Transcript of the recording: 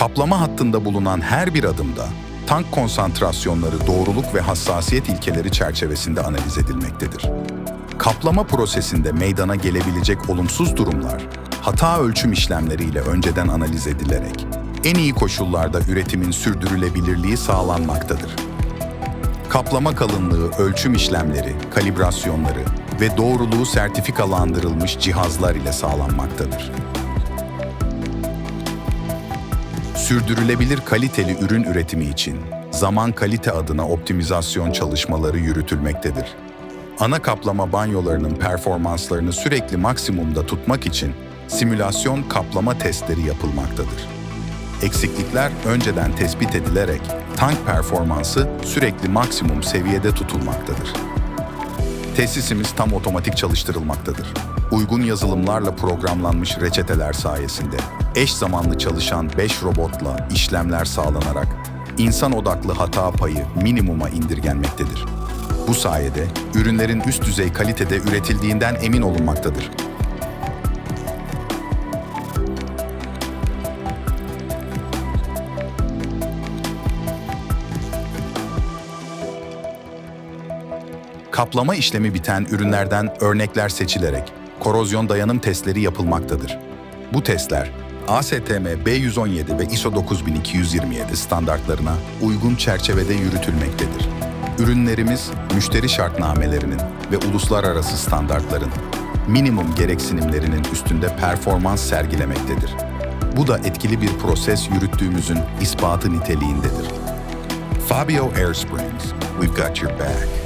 Kaplama hattında bulunan her bir adımda tank konsantrasyonları doğruluk ve hassasiyet ilkeleri çerçevesinde analiz edilmektedir. Kaplama prosesinde meydana gelebilecek olumsuz durumlar, hata ölçüm işlemleriyle önceden analiz edilerek en iyi koşullarda üretimin sürdürülebilirliği sağlanmaktadır. Kaplama kalınlığı ölçüm işlemleri, kalibrasyonları ve doğruluğu sertifikalandırılmış cihazlar ile sağlanmaktadır. Sürdürülebilir kaliteli ürün üretimi için zaman kalite adına optimizasyon çalışmaları yürütülmektedir. Ana kaplama banyolarının performanslarını sürekli maksimumda tutmak için simülasyon kaplama testleri yapılmaktadır. Eksiklikler önceden tespit edilerek tank performansı sürekli maksimum seviyede tutulmaktadır. Tesisimiz tam otomatik çalıştırılmaktadır. Uygun yazılımlarla programlanmış reçeteler sayesinde eş zamanlı çalışan 5 robotla işlemler sağlanarak insan odaklı hata payı minimuma indirgenmektedir. Bu sayede ürünlerin üst düzey kalitede üretildiğinden emin olunmaktadır. Kaplama işlemi biten ürünlerden örnekler seçilerek korozyon dayanım testleri yapılmaktadır. Bu testler ASTM B117 ve ISO 9227 standartlarına uygun çerçevede yürütülmektedir. Ürünlerimiz müşteri şartnamelerinin ve uluslararası standartların minimum gereksinimlerinin üstünde performans sergilemektedir. Bu da etkili bir proses yürüttüğümüzün ispatı niteliğindedir. Fabio Air Springs, we've got your back.